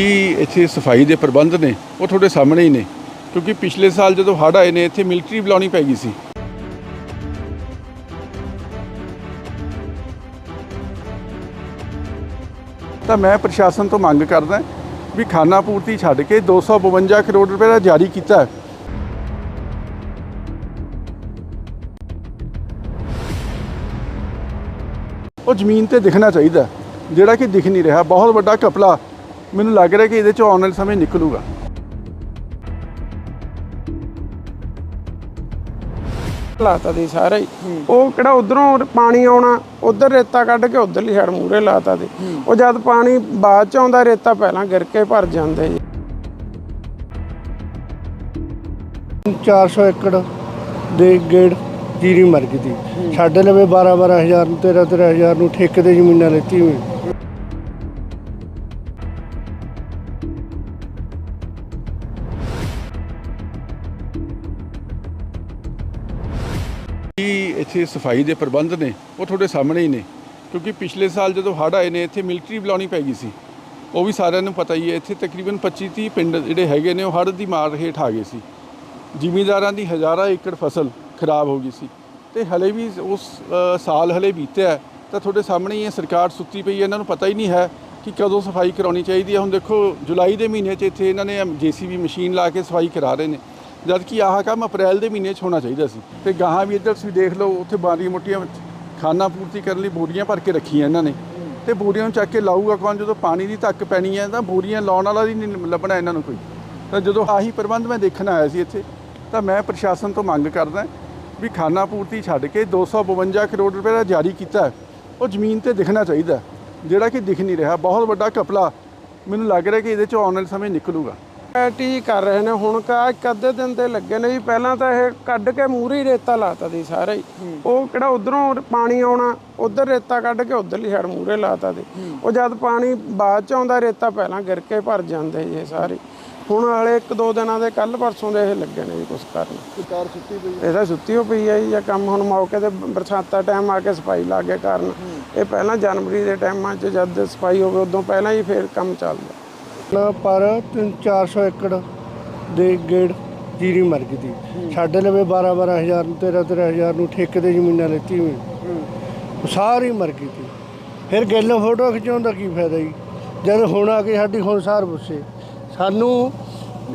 ਕੀ ਇੱਥੇ ਸਫ਼ਾਈ ਦੇ ਪ੍ਰਬੰਧ ਨੇ, ਉਹ ਤੁਹਾਡੇ ਸਾਹਮਣੇ ਹੀ ਨੇ। ਕਿਉਂਕਿ ਪਿਛਲੇ ਸਾਲ ਜਦੋਂ ਹੜ੍ਹ ਆਏ ਨੇ, ਇੱਥੇ ਮਿਲਟਰੀ ਬੁਲਾਉਣੀ ਪੈ ਗਈ ਸੀ। ਤਾਂ ਮੈਂ ਪ੍ਰਸ਼ਾਸਨ ਤੋਂ ਮੰਗ ਕਰਦਾ ਵੀ ਖਾਨਾ ਪੂਰਤੀ ਛੱਡ ਕੇ 252 ਕਰੋੜ ਰੁਪਏ ਦਾ ਜਾਰੀ ਕੀਤਾ ਉਹ ਜ਼ਮੀਨ ਤੇ ਦਿਖਣਾ ਚਾਹੀਦਾ ਜਿਹੜਾ ਕਿ ਦਿਖ ਨਹੀਂ ਰਿਹਾ। ਬਹੁਤ ਵੱਡਾ ਕਪਲਾ ਮੈਨੂੰ ਲੱਗ ਰਿਹਾ ਕਿ ਇਹਦੇ ਚੋਂ ਆਉਣ ਵਾਲੇ ਸਮੇਂ ਨਿਕਲੂਗਾ। ਲਾਤਾ ਦੀ ਸਾਰੇ ਹੀ। ਉਹ ਕਿਹੜਾ ਉਧਰੋਂ ਪਾਣੀ ਆਉਣਾ ਉਧਰ ਰੇਤਾ ਕੱਢ ਕੇ ਉਧਰਲੀ ਸਾਈਡ ਮੂਰੇ ਲਾਤਾ ਦੀ। ਉਹ ਜਦ ਪਾਣੀ ਬਾਅਦ ਚ ਆਉਂਦਾ ਰੇਤਾ ਪਹਿਲਾਂ ਗਿਰ ਕੇ ਭਰ ਜਾਂਦੇ ਜੀ। 400 ਏਕੜ ਦੇ ਗੇੜ ਜੀਰੀ ਮਰ ਗਈ ਸੀ। ਸਾਡੇ ਲਵੇ 12 12000 ਨੂੰ 13 13000 ਨੂੰ ਠੇਕੇ ਤੇ ਜ਼ਮੀਨਾਂ ਲੈਤੀ ਹੋਈ ਕੀ ਇੱਥੇ ਸਫ਼ਾਈ ਦੇ ਪ੍ਰਬੰਧ ਨੇ, ਉਹ ਤੁਹਾਡੇ ਸਾਹਮਣੇ ਹੀ ਨੇ। ਕਿਉਂਕਿ ਪਿਛਲੇ ਸਾਲ ਜਦੋਂ ਹੜ੍ਹ ਆਏ ਨੇ, ਇੱਥੇ ਮਿਲਟਰੀ ਬੁਲਾਉਣੀ ਪੈ ਗਈ ਸੀ। ਉਹ ਵੀ ਸਾਰਿਆਂ ਨੂੰ ਪਤਾ ਹੀ ਹੈ, ਇੱਥੇ ਤਕਰੀਬਨ 25 30 ਪਿੰਡ ਜਿਹੜੇ ਹੈਗੇ ਨੇ, ਉਹ ਹੜ੍ਹ ਦੀ ਮਾਰ ਹੇਠ ਆ ਗਏ ਸੀ। ਜ਼ਿਮੀਂਦਾਰਾਂ ਦੀ ਹਜ਼ਾਰਾਂ ਏਕੜ ਫਸਲ ਖਰਾਬ ਹੋ ਗਈ ਸੀ। ਤੇ ਹਲੇ ਵੀ ਉਸ ਸਾਲ ਹਲੇ ਬੀਤਿਆ ਤਾਂ ਤੁਹਾਡੇ ਸਾਹਮਣੇ ਹੀ ਹੈ ਸਰਕਾਰ ਸੁੱਤੀ ਪਈ ਹੈ, ਇਹਨਾਂ ਨੂੰ ਪਤਾ ਹੀ ਨਹੀਂ ਹੈ ਕਿ ਕਦੋਂ ਸਫ਼ਾਈ ਕਰਾਉਣੀ ਚਾਹੀਦੀ ਹੈ। ਹੁਣ ਦੇਖੋ, ਜੁਲਾਈ ਦੇ ਮਹੀਨੇ 'ਚ ਇੱਥੇ ਇਹਨਾਂ ਨੇ ਜੀਸੀਬੀ ਮਸ਼ੀਨ ਲਾ ਕੇ ਸਫ਼ਾਈ ਕਰਾ ਰਹੇ ਨੇ। ਜਦ ਕਿ ਆਹ ਕੰਮ ਅਪ੍ਰੈਲ ਦੇ ਮਹੀਨੇ 'ਚ ਹੋਣਾ ਚਾਹੀਦਾ ਸੀ। ਤੇ ਗਾਹਾਂ ਵੀ ਇੱਧਰ ਤੁਸੀਂ ਦੇਖ ਲਓ, ਉੱਥੇ ਬਾਰੀਆਂ ਮੋਟੀਆਂ ਖਾਨਾ ਪੂਰਤੀ ਕਰਨ ਲਈ ਬੋਰੀਆਂ ਭਰ ਕੇ ਰੱਖੀਆਂ ਇਹਨਾਂ ਨੇ। ਤੇ ਬੋਰੀਆਂ ਨੂੰ ਚੱਕ ਕੇ ਲਾਊਗਾ ਕੌਣ? ਜਦੋਂ ਪਾਣੀ ਦੀ ਧੱਕ ਪੈਣੀ ਹੈ ਤਾਂ ਬੋਰੀਆਂ ਲਾਉਣ ਵਾਲਾ ਹੀ ਨਹੀਂ ਲੱਭਣਾ ਇਹਨਾਂ ਨੂੰ ਕੋਈ। ਤਾਂ ਜਦੋਂ ਆਹੀ ਪ੍ਰਬੰਧ ਮੈਂ ਦੇਖਣ ਆਇਆ ਸੀ ਇੱਥੇ, ਤਾਂ ਮੈਂ ਪ੍ਰਸ਼ਾਸਨ ਤੋਂ ਮੰਗ ਕਰਦਾ ਵੀ ਖਾਨਾ ਪੂਰਤੀ ਛੱਡ ਕੇ 252 ਕਰੋੜ ਰੁਪਏ ਦਾ ਜਾਰੀ ਕੀਤਾ ਉਹ ਜ਼ਮੀਨ ਤੇ ਦਿਖਣਾ ਚਾਹੀਦਾ ਜਿਹੜਾ ਕਿ ਦਿਖ ਨਹੀਂ ਰਿਹਾ, ਬਹੁਤ ਵੱਡਾ ਕਪਲਾ ਮੈਨੂੰ ਲੱਗ ਰਿਹਾ ਕਿ ਇਹਦੇ ਚੋਂ ਆਉਣ ਵਾਲੇ ਸਮੇਂ ਨਿਕਲੂਗਾ। ਐਟੀ ਕਰ ਰਹੇ ਨੇ ਹੁਣ ਕਾ ਇੱਕ ਅੱਧੇ ਦਿਨ ਤੇ ਲੱਗੇ ਨੇ ਜੀ। ਪਹਿਲਾਂ ਤਾਂ ਇਹ ਕੱਢ ਕੇ ਮੂਰੇ ਰੇਤਾ ਲਾਤਾ ਦੀ ਸਾਰੇ ਹੀ। ਉਹ ਕਿਹੜਾ ਉਧਰੋਂ ਪਾਣੀ ਆਉਣਾ ਉਧਰ ਰੇਤਾ ਕੱਢ ਕੇ ਉਧਰਲੀ ਸਾਈਡ ਮੂਰੇ ਲਾਤਾ ਦੀ ਉਹ ਜਦ ਪਾਣੀ ਬਾਅਦ ਚ ਆਉਂਦਾ ਰੇਤਾ ਪਹਿਲਾਂ ਗਿਰ ਕੇ ਭਰ ਜਾਂਦੇ ਜੀ ਇਹ ਸਾਰੇ ਹੁਣ ਵਾਲੇ ਇੱਕ ਦੋ ਦਿਨਾਂ ਦੇ ਕੱਲ ਪਰਸੋਂ ਦੇ ਇਹ ਲੱਗੇ ਨੇ ਜੀ ਕੁਛ ਕਰਨ। ਸਰਕਾਰ ਸੁੱਤੀ ਪਈ ਇਹਦਾ ਸੁੱਤੀ ਹੋ ਪਈ ਹੈ ਜੀ ਜਾਂ ਕੰਮ ਹੁਣ ਮੌਕੇ ਤੇ ਬਰਸਾਤਾਂ ਟਾਈਮ ਆ ਕੇ ਸਫ਼ਾਈ ਲੱਗ ਗਿਆ ਕਾਰਨ। ਇਹ ਪਹਿਲਾਂ ਜਨਵਰੀ ਦੇ ਟਾਈਮਾਂ 'ਚ ਜਦ ਸਫ਼ਾਈ ਹੋਵੇ ਉਦੋਂ ਪਹਿਲਾਂ ਹੀ ਫੇਰ ਕੰਮ ਚੱਲਦਾ। ਨਾ ਪਰ 400 ਏਕੜ ਦੇ ਗੇੜ ਜੀਰੀ ਮਰ ਗਈ ਸੀ। ਸਾਡੇ ਲਵੇ 12 12000 ਨੂੰ 13 13000 ਨੂੰ ਠੇਕੇ ਤੇ ਜ਼ਮੀਨਾਂ ਲੈਤੀ ਹੋਈ ਸਾਰੀ ਮਰ ਗਈ ਸੀ। ਫਿਰ ਗੈਲੋਂ ਫੋਟੋ ਖਿਚਾਉਣ ਦਾ ਕੀ ਫਾਇਦਾ ਜੀ? ਜਦ ਹੁਣ ਆ ਕੇ ਸਾਡੀ ਹੁਣ ਸਾਰ ਪੁੱਛੇ। ਸਾਨੂੰ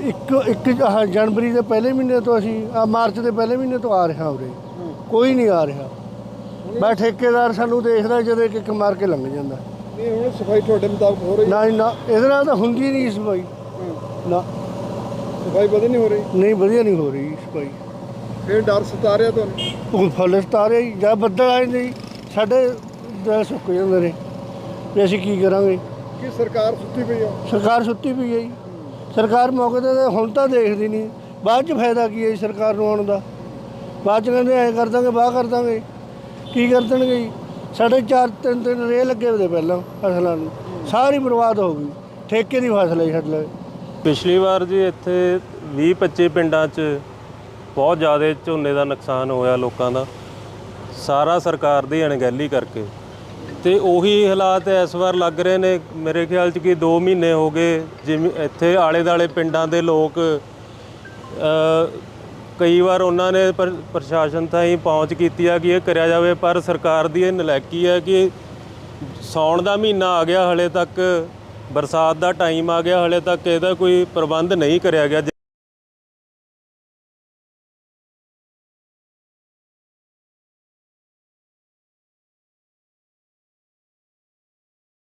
ਇੱਕ ਇੱਕ ਜਨਵਰੀ ਦੇ ਪਹਿਲੇ ਮਹੀਨੇ ਤੋਂ ਅਸੀਂ ਆ ਮਾਰਚ ਦੇ ਪਹਿਲੇ ਮਹੀਨੇ ਤੋਂ ਆ ਰਿਹਾ ਉਰੇ। ਕੋਈ ਨਹੀਂ ਆ ਰਿਹਾ। ਮੈਂ ਠੇਕੇਦਾਰ ਸਾਨੂੰ ਦੇਖਦਾ ਜਦੋਂ ਇੱਕ ਇੱਕ ਮਾਰ ਕੇ ਲੰਘ ਜਾਂਦਾ। ਨਹੀਂ ਹੁਣ ਸਫ਼ਾਈ ਤੁਹਾਡੇ ਮੁਤਾਬਕ ਹੋ ਰਹੀ ਨਾ ਇਹਦੇ ਨਾਲ ਤਾਂ ਹੁੰਦੀ ਨਹੀਂ ਸਫ਼ਾਈ। ਨਾ। ਸਫ਼ਾਈ ਵਧੀ ਨਹੀਂ ਹੋ ਰਹੀ? ਨਹੀਂ ਵਧੀਆ ਨਹੀਂ ਹੋ ਰਹੀ ਸਫ਼ਾਈ। ਫਿਰ ਡਰ ਸਤਾ ਰਿਹਾ ਤੁਹਾਨੂੰ? ਉਹ ਫੁੱਲ ਸਤਾਰੇ ਹੀ ਜਾਂ ਬੱਦਲ ਆ ਜਾਂਦੇ ਜੀ ਸਾਡੇ ਦਿਲ ਸੁੱਕ ਜਾਂਦੇ ਨੇ। ਵੀ ਅਸੀਂ ਕੀ ਕਰਾਂਗੇ? ਕਿ ਸਰਕਾਰ ਸੁੱਤੀ ਪਈ ਆ? ਸਰਕਾਰ ਸੁੱਤੀ ਪਈ ਹੈ ਜੀ। ਸਰਕਾਰ ਮੌਕੇ ਤੇ ਹੁਣ ਤਾਂ ਦੇਖਦੀ ਨਹੀਂ। ਬਾਅਦ ਚ ਫਾਇਦਾ ਕੀ ਹੈ ਸਰਕਾਰ ਨੂੰ ਆਉਣ ਦਾ? ਬਾਅਦ ਚ ਕਹਿੰਦੇ ਐ ਕਰ ਦਾਂਗੇ ਬਾਹ ਕਰ ਦਾਂਗੇ। ਕੀ ਕਰ ਦੇਣਗੇ ਜੀ? ਸਾਡੇ ਚਾਰ ਤਿੰਨ ਤਿੰਨ ਰੇ ਲੱਗੇ ਹੋਏ ਪਹਿਲਾਂ ਫਸਲਾਂ ਨੂੰ। ਸਾਰੀ ਬਰਬਾਦ ਹੋ ਗਈ। ਠੇਕੇ ਦੀ ਫਸਲ ਹੈ ਸਾਡੇ ਲਈ। ਪਿਛਲੀ ਵਾਰ ਜੀ ਇੱਥੇ 20 25 ਪਿੰਡਾਂ 'ਚ ਬਹੁਤ ਜ਼ਿਆਦਾ ਝੋਨੇ ਦਾ ਨੁਕਸਾਨ ਹੋਇਆ ਲੋਕਾਂ ਦਾ। ਸਾਰਾ ਸਰਕਾਰ ਦੀ ਅਣਗਹਿਲੀ ਕਰਕੇ। ਤੇ ਉਹੀ ਹਾਲਾਤ ਇਸ ਵਾਰ ਲੱਗ ਰਹੇ ਨੇ। ਮੇਰੇ ਖਿਆਲ 'ਚ ਕਿ 2 ਮਹੀਨੇ ਹੋ ਗਏ, ਜਿਵੇਂ ਇੱਥੇ ਆਲੇ-ਦਾਲੇ ਪਿੰਡਾਂ ਦੇ ਲੋਕ ਕਈ ਵਾਰ ਉਹਨਾਂ ਨੇ ਪ੍ਰ- ਪ੍ਰਸ਼ਾਸਨ ਤਾਈਂ ਪਹੁੰਚ ਕੀਤੀ ਆ ਕਿ ਇਹ ਕਰਿਆ ਜਾਵੇ, ਪਰ ਸਰਕਾਰ ਦੀ ਇਹ ਨਲਾਇਕੀ ਹੈ ਕਿ ਸੌਣ ਦਾ ਮਹੀਨਾ ਆ ਗਿਆ ਹਲੇ ਤੱਕ, ਬਰਸਾਤ ਦਾ ਟਾਈਮ ਆ ਗਿਆ, ਹਲੇ ਤੱਕ ਇਹਦਾ ਕੋਈ ਪ੍ਰਬੰਧ ਨਹੀਂ ਕਰਿਆ ਗਿਆ।